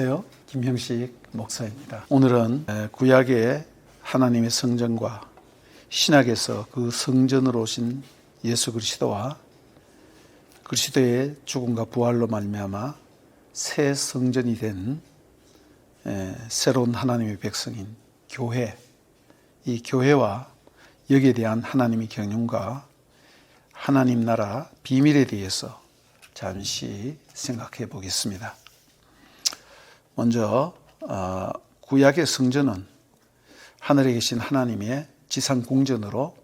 안녕하세요. 김형식 목사입니다. 오늘은 구약의 하나님의 성전과 신약에서 그 성전으로 오신 예수 그리스도와 그리스도의 죽음과 부활로 말미암아 새 성전이 된 새로운 하나님의 백성인 교회 이 교회와 여기에 대한 하나님의 경륜과 하나님 나라 비밀에 대해서 잠시 생각해 보겠습니다. 먼저 어, 구약의 성전은 하늘에 계신 하나님의 지상 궁전으로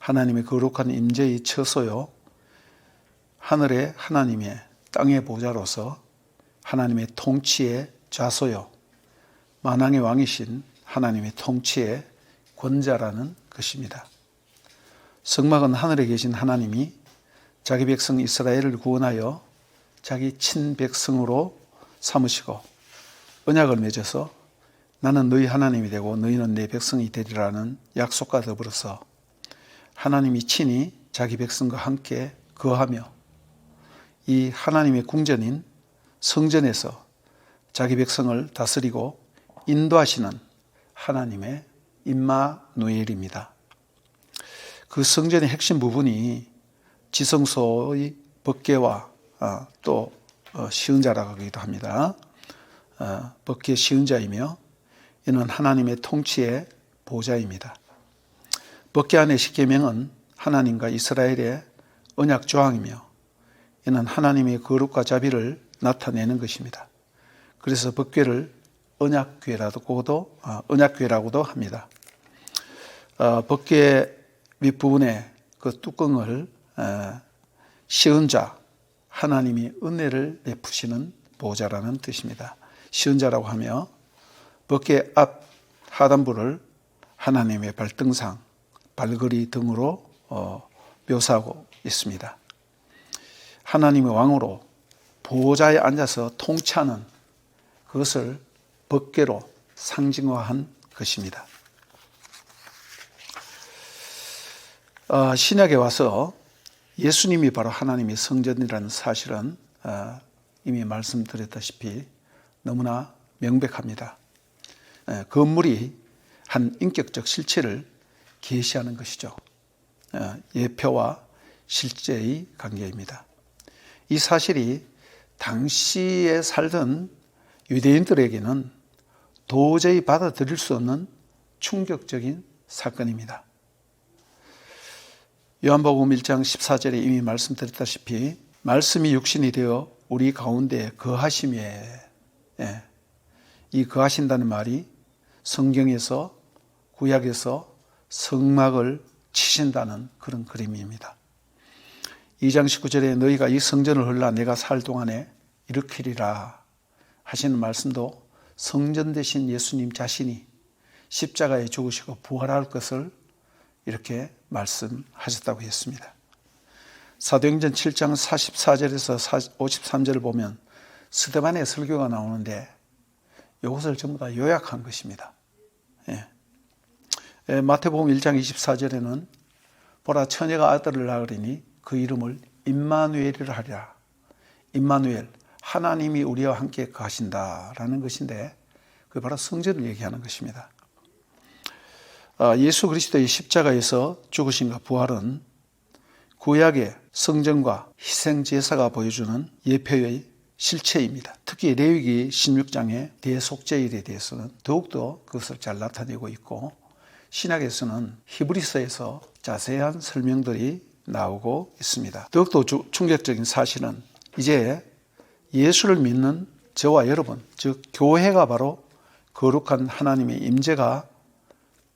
하나님의 거룩한 임재의 처소요 하늘의 하나님의 땅의 보좌로서 하나님의 통치의 좌소요 만왕의 왕이신 하나님의 통치의 권자라는 것입니다. 성막은 하늘에 계신 하나님이 자기 백성 이스라엘을 구원하여 자기 친백성으로 삼으시고 언약을 맺어서 나는 너희 하나님이 되고 너희는 내 백성이 되리라는 약속과 더불어서 하나님이 친히 자기 백성과 함께 거하며 이 하나님의 궁전인 성전에서 자기 백성을 다스리고 인도하시는 하나님의 임마누엘입니다. 그 성전의 핵심 부분이 지성소의 법계와 어, 또 어, 시은자라고 하기도 합니다. 어, 법계 시은자이며 이는 하나님의 통치의 보좌입니다. 법계 안의 십계명은 하나님과 이스라엘의 언약 조항이며 이는 하나님의 거룩과 자비를 나타내는 것입니다. 그래서 법궤를 언약궤라고도 언약궤라고도 합니다. 법궤 윗부분에 그 뚜껑을 시은 자 하나님이 은혜를 베푸시는 보좌라는 뜻입니다. 시은 자라고 하며 법계 앞 하단부를 하나님의 발등상, 발걸이 등으로 어, 묘사하고 있습니다. 하나님의 왕으로 보좌에 앉아서 통치하는 그것을 법계로 상징화한 것입니다. 어, 신약에 와서 예수님이 바로 하나님의 성전이라는 사실은 어, 이미 말씀드렸다시피 너무나 명백합니다. 에, 건물이 한 인격적 실체를 계시하는 것이죠. 어, 예표와 실제의 관계입니다. 이 사실이 당시에 살던 유대인들에게는 도저히 받아들일 수 없는 충격적인 사건입니다. 요한복음 1장 14절에 이미 말씀드렸다시피 말씀이 육신이 되어 우리 가운데 거하심에 예, 이 거하신다는 말이 성경에서 구약에서 성막을 치신다는 그런 그림입니다. 2장 19절에 너희가 이 성전을 헐라 내가 살 동안에 일으키리라 하시는 말씀도 성전 대신 예수님 자신이 십자가에 죽으시고 부활할 것을 이렇게 말씀하셨다고 했습니다. 사도행전 7장 44절에서 53절을 보면 스데반의 설교가 나오는데 이것을 전부 다 요약한 것입니다. 예. 예, 마태복음 1장 24절에는 보라 처녀가 아들을 낳으리니 그 이름을 임마누엘이라 하리라. 임마누엘 하나님이 우리와 함께 가신다라는 것인데 그 바로 성전을 얘기하는 것입니다. 아, 예수 그리스도의 십자가에서 죽으신과 부활은 구약의 성전과 희생 제사가 보여주는 예표의 실체입니다. 특히 레위기 16장의 대속제일에 대해서는 더욱더 그것을 잘 나타내고 있고 신약에서는 히브리서에서 자세한 설명들이 나오고 있습니다. 더욱더 충격적인 사실은 이제 예수를 믿는 저와 여러분, 즉 교회가 바로 거룩한 하나님의 임재가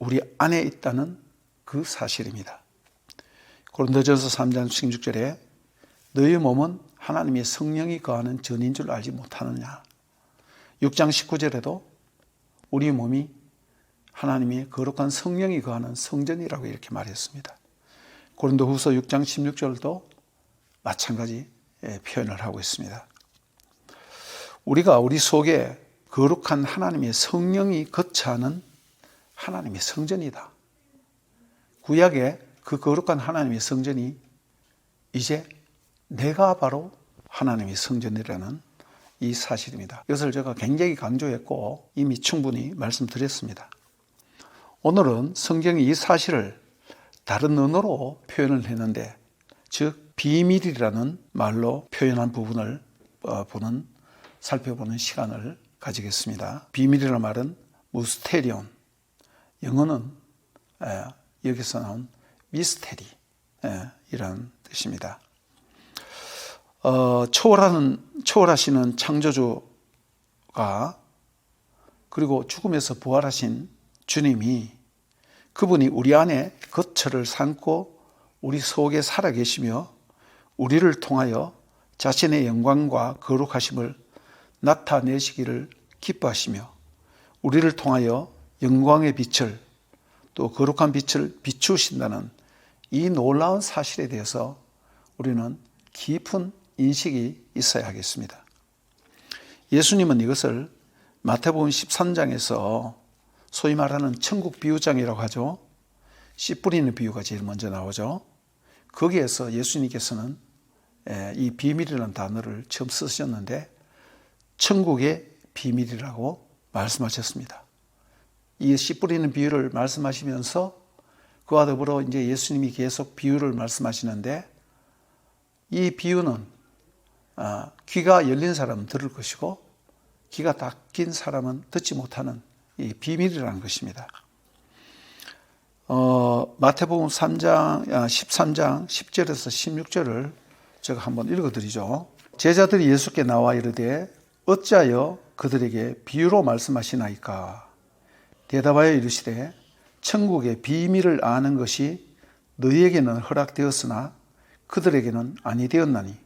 우리 안에 있다는 그 사실입니다. 고린도전서 3장 16절에 너희 몸은 하나님의 성령이 거하는 전인 줄 알지 못하느냐. 6장 19절에도 우리 몸이 하나님의 거룩한 성령이 거하는 성전이라고 이렇게 말했습니다. 고린도 후서 6장 16절도 마찬가지 예, 표현을 하고 있습니다. 우리가 우리 속에 거룩한 하나님의 성령이 거처하는 하나님의 성전이다. 구약의 그 거룩한 하나님의 성전이 이제 내가 바로 하나님의 성전이라는 이 사실입니다. 이것을 제가 굉장히 강조했고 이미 충분히 말씀드렸습니다. 오늘은 성경이 이 사실을 다른 언어로 표현을 했는데 즉 비밀이라는 말로 표현한 부분을 어, 보는 살펴보는 시간을 가지겠습니다. 비밀이라는 말은 무스테리온 영어는 에, 여기서 나온 미스테리 에, 이란 뜻입니다. 어, 초월하는 초월하시는 창조주가 그리고 죽음에서 부활하신 주님이 그분이 우리 안에 거처를 삼고 우리 속에 살아 계시며 우리를 통하여 자신의 영광과 거룩하심을 나타내시기를 기뻐하시며 우리를 통하여 영광의 빛을 또 거룩한 빛을 비추신다는 이 놀라운 사실에 대해서 우리는 깊은 인식이 있어야 하겠습니다. 예수님은 이것을 마태복음 13장에서 소위 말하는 천국 비유장이라고 하죠. 씨 뿌리는 비유가 제일 먼저 나오죠. 거기에서 예수님께서는 이 비밀이라는 단어를 처음 쓰셨는데 천국의 비밀이라고 말씀하셨습니다. 이 씨 뿌리는 비유를 말씀하시면서 그와 더불어 이제 예수님이 계속 비유를 말씀하시는데 이 비유는 아, 귀가 열린 사람은 들을 것이고 귀가 닫힌 사람은 듣지 못하는 이 비밀이라는 것입니다. 어, 마태복음 3장, 13장 10절에서 16절을 제가 한번 읽어드리죠. 제자들이 예수께 나와 이르되 어찌하여 그들에게 비유로 말씀하시나이까? 대답하여 이르시되 천국의 비밀을 아는 것이 너희에게는 허락되었으나 그들에게는 아니 되었나니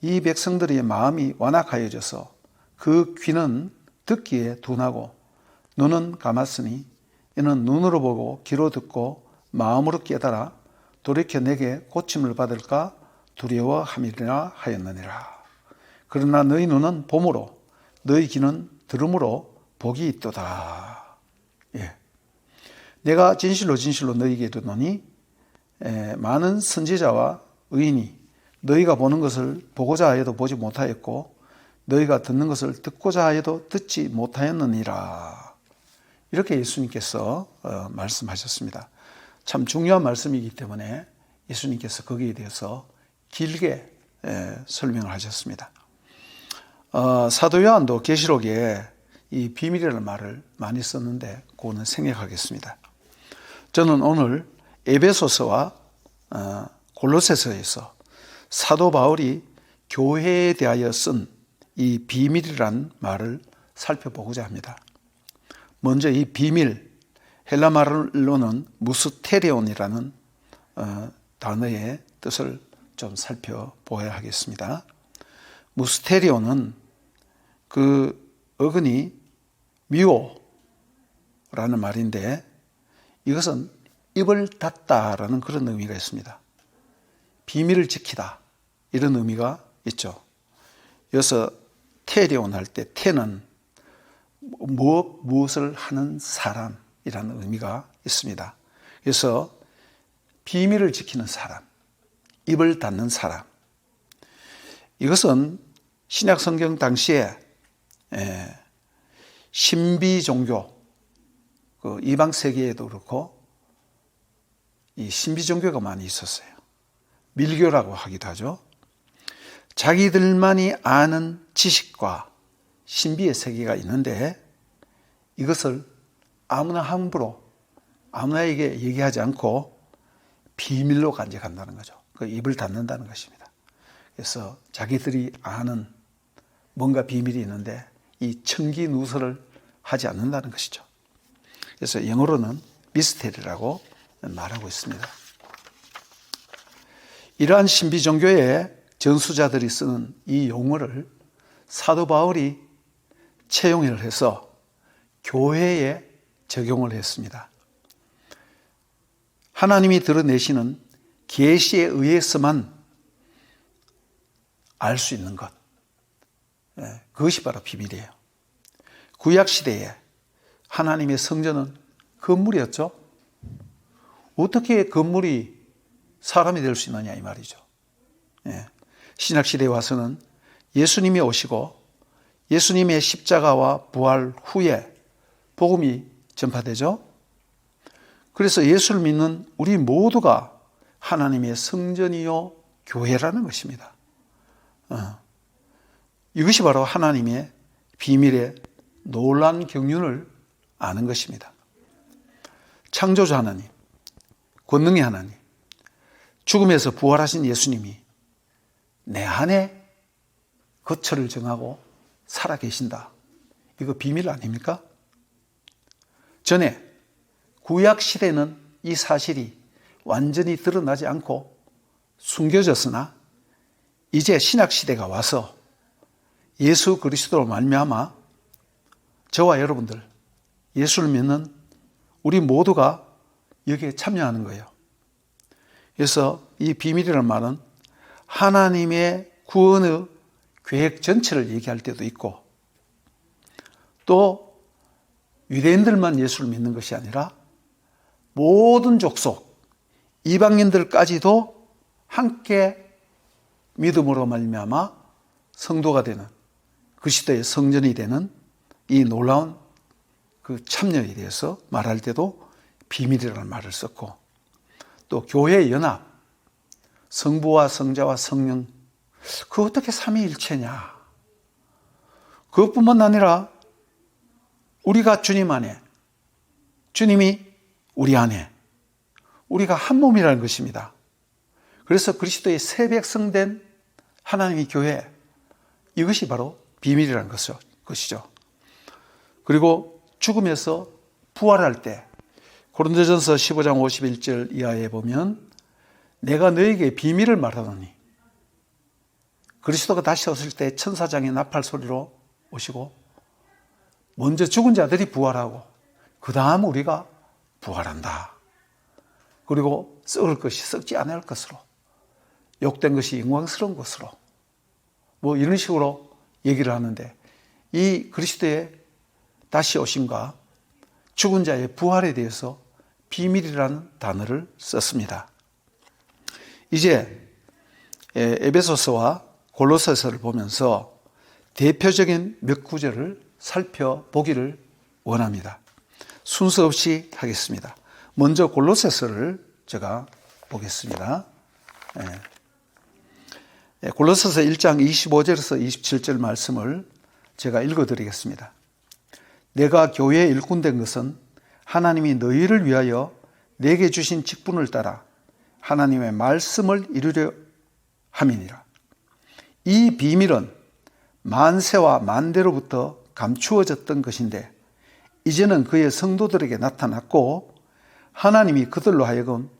이 백성들의 마음이 완악하여져서 그 귀는 듣기에 둔하고 눈은 감았으니 이는 눈으로 보고 귀로 듣고 마음으로 깨달아 돌이켜 내게 고침을 받을까 두려워함이라 하였느니라. 그러나 너희 눈은 봄으로 너희 귀는 들음으로 복이 있도다. 예. 내가 진실로 진실로 너희에게 이르노니 많은 선지자와 의인이 너희가 보는 것을 보고자 하여도 보지 못하였고 너희가 듣는 것을 듣고자 하여도 듣지 못하였느니라. 이렇게 예수님께서 어, 말씀하셨습니다. 참 중요한 말씀이기 때문에 예수님께서 거기에 대해서 길게 설명을 하셨습니다. 어, 사도 요한도 계시록에 이 비밀이라는 말을 많이 썼는데 그거는 생략하겠습니다. 저는 오늘 에베소서와 어, 골로새서에서 사도 바울이 교회에 대하여 쓴 이 비밀이란 말을 살펴보고자 합니다. 먼저 이 비밀, 헬라 말로는 무스테리온이라는 어, 단어의 뜻을 좀 살펴보아야 하겠습니다. 무스테리온은 그 어근이 미오라는 말인데 이것은 입을 닫다라는 그런 의미가 있습니다. 비밀을 지키다 이런 의미가 있죠. 여기서 테리온 할 때 테는 무엇 무엇을 하는 사람이라는 의미가 있습니다. 그래서 비밀을 지키는 사람, 입을 닫는 사람. 이것은 신약 성경 당시에 예, 신비 종교, 그 이방 세계에도 그렇고 이 신비 종교가 많이 있었어요. 밀교라고 하기도 하죠. 자기들만이 아는 지식과 신비의 세계가 있는데 이것을 아무나 함부로 아무나에게 얘기하지 않고 비밀로 간직한다는 거죠. 그 입을 닫는다는 것입니다. 그래서 자기들이 아는 뭔가 비밀이 있는데 이 청기 누설을 하지 않는다는 것이죠. 그래서 영어로는 미스테리라고 말하고 있습니다. 이러한 신비 종교의 전수자들이 쓰는 이 용어를 사도 바울이 채용을 해서 교회에 적용을 했습니다. 하나님이 드러내시는 계시에 의해서만 알 수 있는 것. 예, 그것이 바로 비밀이에요. 구약 시대에 하나님의 성전은 건물이었죠. 어떻게 건물이 사람이 될 수 있느냐 이 말이죠. 예. 신약 시대에 와서는 예수님이 오시고 예수님의 십자가와 부활 후에 복음이 전파되죠. 그래서 예수를 믿는 우리 모두가 하나님의 성전이요 교회라는 것입니다. 어. 이것이 바로 하나님의 비밀의 놀란 경륜을 아는 것입니다. 창조자 하나님, 권능의 하나님, 죽음에서 부활하신 예수님이 내 안에 거처를 정하고 살아 계신다. 이거 비밀 아닙니까? 전에 구약 시대는 이 사실이 완전히 드러나지 않고 숨겨졌으나 이제 신약 시대가 와서 예수 그리스도로 말미암아 저와 여러분들 예수를 믿는 우리 모두가 여기에 참여하는 거예요. 그래서 이 비밀이라는 말은 하나님의 구원의 계획 전체를 얘기할 때도 있고 또 유대인들만 예수를 믿는 것이 아니라 모든 족속 이방인들까지도 함께 믿음으로 말미암아 성도가 되는 그리스도의 성전이 되는 이 놀라운 그 참여에 대해서 말할 때도 비밀이라는 말을 썼고 또 교회 연합 성부와 성자와 성령 그 어떻게 삼위일체냐 그것뿐만 아니라 우리가 주님 안에 주님이 우리 안에 우리가 한 몸이라는 것입니다. 그래서 그리스도의 새 백성된 하나님의 교회 이것이 바로 비밀이라는 것이죠. 그리고 죽음에서 부활할 때 고린도전서 15장 51절 이하에 보면 내가 너에게 비밀을 말하노니 그리스도가 다시 오실 때 천사장의 나팔 소리로 오시고 먼저 죽은 자들이 부활하고 그 다음 우리가 부활한다. 그리고 썩을 것이 썩지 않을 것으로 욕된 것이 영광스러운 것으로 뭐 이런 식으로 얘기를 하는데 이 그리스도의 다시 오심과 죽은 자의 부활에 대해서 비밀이라는 단어를 썼습니다. 이제 에베소서와 골로새서를 보면서 대표적인 몇 구절을 살펴보기를 원합니다. 순서 없이 하겠습니다. 먼저 골로새서를 제가 보겠습니다. 예. 골로새서 1장 25절에서 27절 말씀을 제가 읽어드리겠습니다. 내가 교회에 일꾼된 것은 하나님이 너희를 위하여 내게 주신 직분을 따라 하나님의 말씀을 이루려 함이니라. 이 비밀은 만세와 만대로부터 감추어졌던 것인데 이제는 그의 성도들에게 나타났고 하나님이 그들로 하여금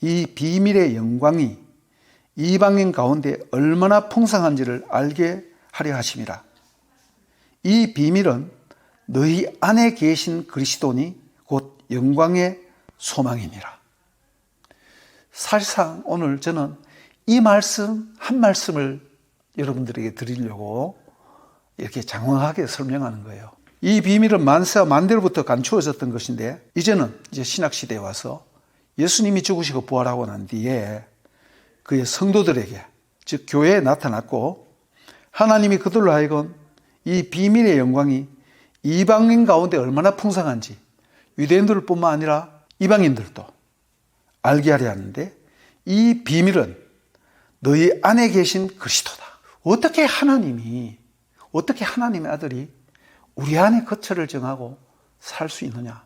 이 비밀의 영광이 이방인 가운데 얼마나 풍성한지를 알게 하려 하심이라. 이 비밀은 너희 안에 계신 그리스도니 곧 영광의 소망이니라. 사실상 오늘 저는 이 말씀 한 말씀을 여러분들에게 드리려고 이렇게 장황하게 설명하는 거예요. 이 비밀은 만세와 만대로부터 감추어졌던 것인데 이제는 이제 신학 시대에 와서 예수님이 죽으시고 부활하고 난 뒤에 그의 성도들에게 즉 교회에 나타났고 하나님이 그들로 하여금 이 비밀의 영광이 이방인 가운데 얼마나 풍성한지 유대인들뿐만 아니라 이방인들도 알게 하려 하는데 이 비밀은 너희 안에 계신 그리스도다. 어떻게 하나님이 어떻게 하나님의 아들이 우리 안에 거처를 정하고 살 수 있느냐?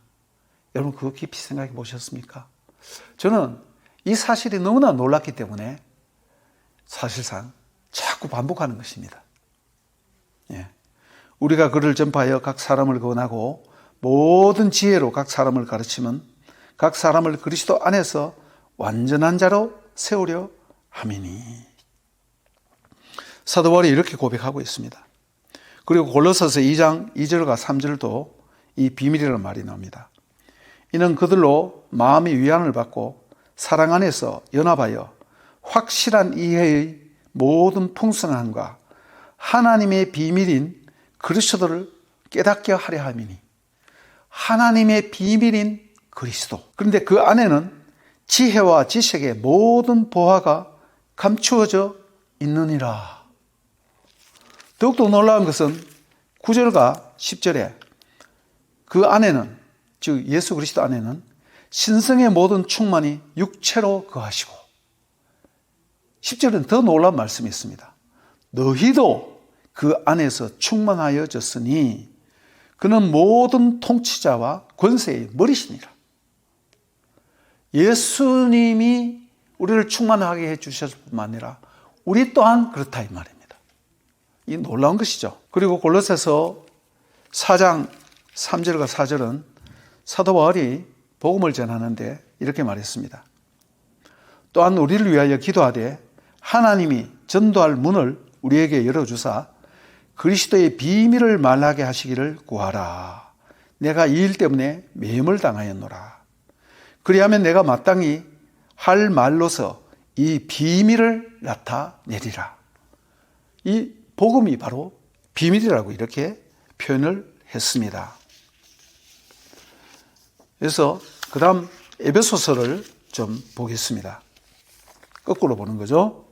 여러분 그거 깊이 생각해 보셨습니까? 저는 이 사실이 너무나 놀랐기 때문에 사실상 자꾸 반복하는 것입니다. 예. 우리가 그를 전파하여 각 사람을 권하고 모든 지혜로 각 사람을 가르치면 각 사람을 그리스도 안에서 완전한 자로 세우려 함이니. 사도 바울이 이렇게 고백하고 있습니다. 그리고 골로새서 2장 2절과 3절도 이 비밀이라는 말이 나옵니다. 이는 그들로 마음이 위안을 받고 사랑 안에서 연합하여 확실한 이해의 모든 풍성함과 하나님의 비밀인 그리스도를 깨닫게 하려 함이니 하나님의 비밀인 그리스도. 그런데 그 안에는 지혜와 지식의 모든 보화가 감추어져 있느니라. 더욱더 놀라운 것은 9절과 10절에 그 안에는, 즉 예수 그리스도 안에는 신성의 모든 충만이 육체로 거하시고 10절은 더 놀라운 말씀이 있습니다. 너희도 그 안에서 충만하여졌으니 그는 모든 통치자와 권세의 머리시니라. 예수님이 우리를 충만하게 해 주셨을 뿐만 아니라 우리 또한 그렇다 이 말입니다. 이 놀라운 것이죠. 그리고 골로새서 4장 3절과 4절은 사도 바울이 복음을 전하는데 이렇게 말했습니다. 또한 우리를 위하여 기도하되 하나님이 전도할 문을 우리에게 열어 주사 그리스도의 비밀을 말하게 하시기를 구하라. 내가 이 일 때문에 매임을 당하였노라. 그리하면 내가 마땅히 할 말로서 이 비밀을 나타내리라. 이 복음이 바로 비밀이라고 이렇게 표현을 했습니다. 그래서 그 다음 에베소서를 좀 보겠습니다. 거꾸로 보는 거죠.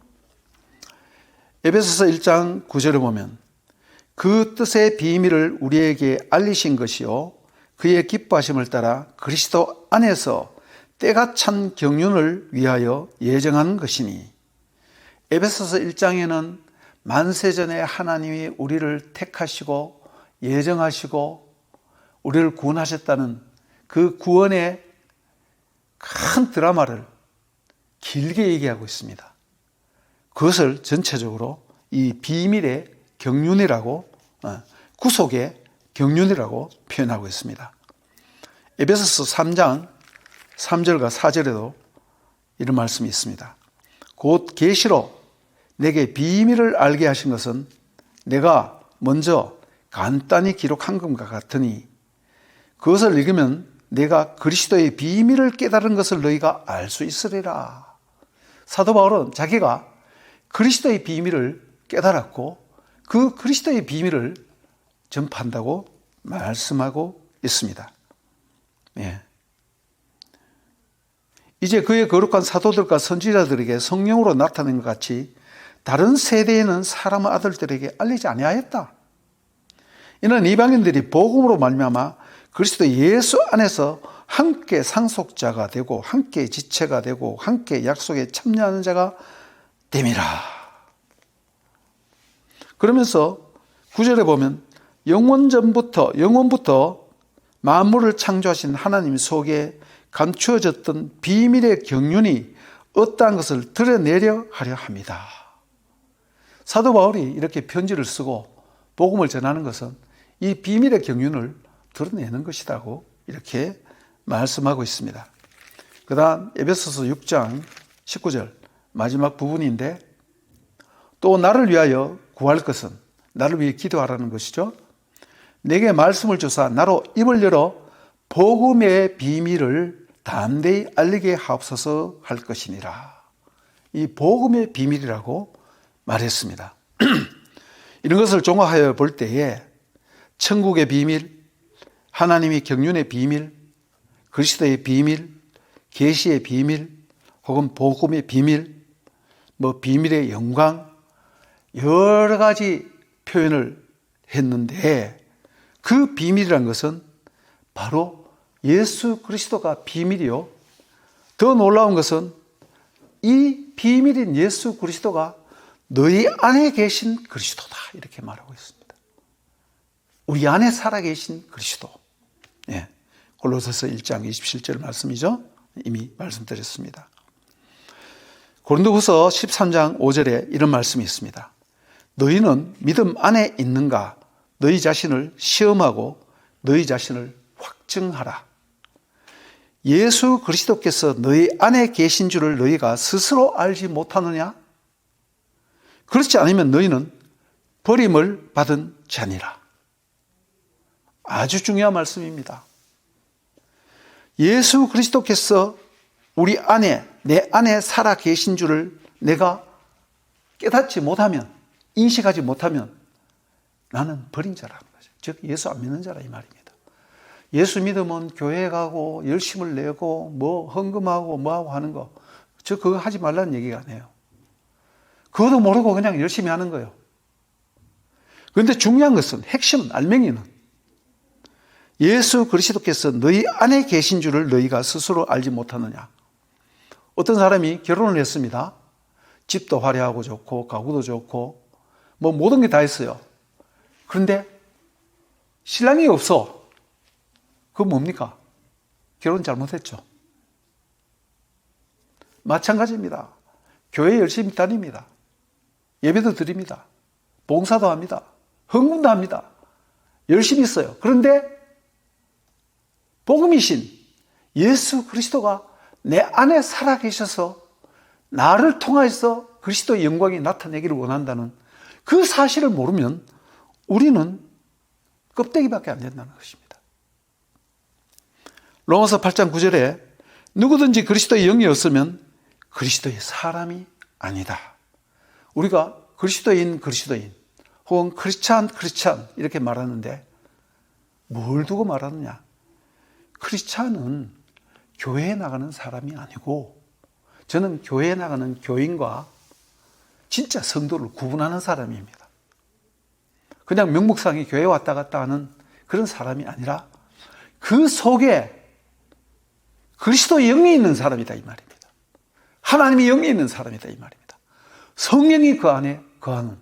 에베소서 1장 9절에 보면 그 뜻의 비밀을 우리에게 알리신 것이요 그의 기뻐하심을 따라 그리스도 안에서 때가 찬 경륜을 위하여 예정한 것이니 에베소서 1장에는 만세전에 하나님이 우리를 택하시고 예정하시고 우리를 구원하셨다는 그 구원의 큰 드라마를 길게 얘기하고 있습니다. 그것을 전체적으로 이 비밀의 경륜이라고 어, 구속의 경륜이라고 표현하고 있습니다. 에베소서 3장 3절과 4절에도 이런 말씀이 있습니다. 곧 계시로 내게 비밀을 알게 하신 것은 내가 먼저 간단히 기록한 것과 같으니 그것을 읽으면 내가 그리스도의 비밀을 깨달은 것을 너희가 알 수 있으리라. 사도 바울은 자기가 그리스도의 비밀을 깨달았고 그 그리스도의 비밀을 전파한다고 말씀하고 있습니다. 예. 이제 그의 거룩한 사도들과 선지자들에게 성령으로 나타낸 것 같이 다른 세대에는 사람 아들들에게 알리지 아니하였다. 이는 이방인들이 복음으로 말미암아 그리스도 예수 안에서 함께 상속자가 되고 함께 지체가 되고 함께 약속에 참여하는 자가 됨이라. 그러면서 구절에 보면 영원 전부터 영원부터 만물을 창조하신 하나님 속에 감추어졌던 비밀의 경륜이 어떠한 것을 드러내려 하려 합니다. 사도 바울이 이렇게 편지를 쓰고 복음을 전하는 것은 이 비밀의 경륜을 드러내는 것이라고 이렇게 말씀하고 있습니다. 그 다음 에베소서 6장 19절 마지막 부분인데 또 나를 위하여 구할 것은 나를 위해 기도하라는 것이죠. 내게 말씀을 주사 나로 입을 열어 복음의 비밀을 담대히 알리게 하옵소서 할 것이니라. 이 복음의 비밀이라고 말했습니다. 이런 것을 종합하여 볼 때에 천국의 비밀, 하나님이 경륜의 비밀, 그리스도의 비밀, 계시의 비밀, 혹은 복음의 비밀, 뭐 비밀의 영광 여러 가지 표현을 했는데 그 비밀이란 것은 바로 예수 그리스도가 비밀이요. 더 놀라운 것은 이 비밀인 예수 그리스도가 너희 안에 계신 그리스도다. 이렇게 말하고 있습니다. 우리 안에 살아계신 그리스도. 예. 골로새서 1장 27절 말씀이죠. 이미 말씀드렸습니다. 고린도후서 13장 5절에 이런 말씀이 있습니다. 너희는 믿음 안에 있는가? 너희 자신을 시험하고 너희 자신을 확증하라. 예수 그리스도께서 너희 안에 계신 줄을 너희가 스스로 알지 못하느냐? 그렇지 않으면 너희는 버림을 받은 자니라. 아주 중요한 말씀입니다. 예수 그리스도께서 우리 안에, 내 안에 살아 계신 줄을 내가 깨닫지 못하면, 인식하지 못하면 나는 버린 자라는 거죠. 즉, 예수 안 믿는 자라 이 말입니다. 예수 믿으면 교회 가고 열심을 내고 뭐 헌금하고 뭐하고 하는 거. 저 그거 하지 말라는 얘기가 아니에요. 그것도 모르고 그냥 열심히 하는 거예요. 그런데 중요한 것은 핵심은 알맹이는 예수 그리스도께서 너희 안에 계신 줄을 너희가 스스로 알지 못하느냐. 어떤 사람이 결혼을 했습니다. 집도 화려하고 좋고 가구도 좋고 뭐 모든 게 다 있어요. 그런데 신랑이 없어. 그건 뭡니까? 결혼 잘못했죠. 마찬가지입니다. 교회 열심히 다닙니다. 예배도 드립니다. 봉사도 합니다. 헌금도 합니다. 열심히 있어요. 그런데 복음이신 예수 그리스도가 내 안에 살아 계셔서 나를 통하여서 그리스도의 영광이 나타내기를 원한다는 그 사실을 모르면 우리는 껍데기밖에 안 된다는 것입니다. 로마서 8장 9절에 누구든지 그리스도의 영이 없으면 그리스도의 사람이 아니다. 우리가 그리스도인 그리스도인 혹은 크리스찬 크리스찬 이렇게 말하는데 뭘 두고 말하느냐? 크리스찬은 교회에 나가는 사람이 아니고 저는 교회에 나가는 교인과 진짜 성도를 구분하는 사람입니다. 그냥 명목상에 교회 왔다 갔다 하는 그런 사람이 아니라 그 속에 그리스도 영이 있는 사람이다 이 말입니다. 하나님의 영이 있는 사람이다 이 말입니다. 성령이 그 안에 거하는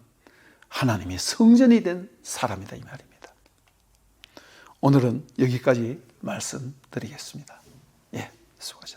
하나님의 성전이 된 사람이다 이 말입니다. 오늘은 여기까지 말씀드리겠습니다. 예, 수고하셨습니다.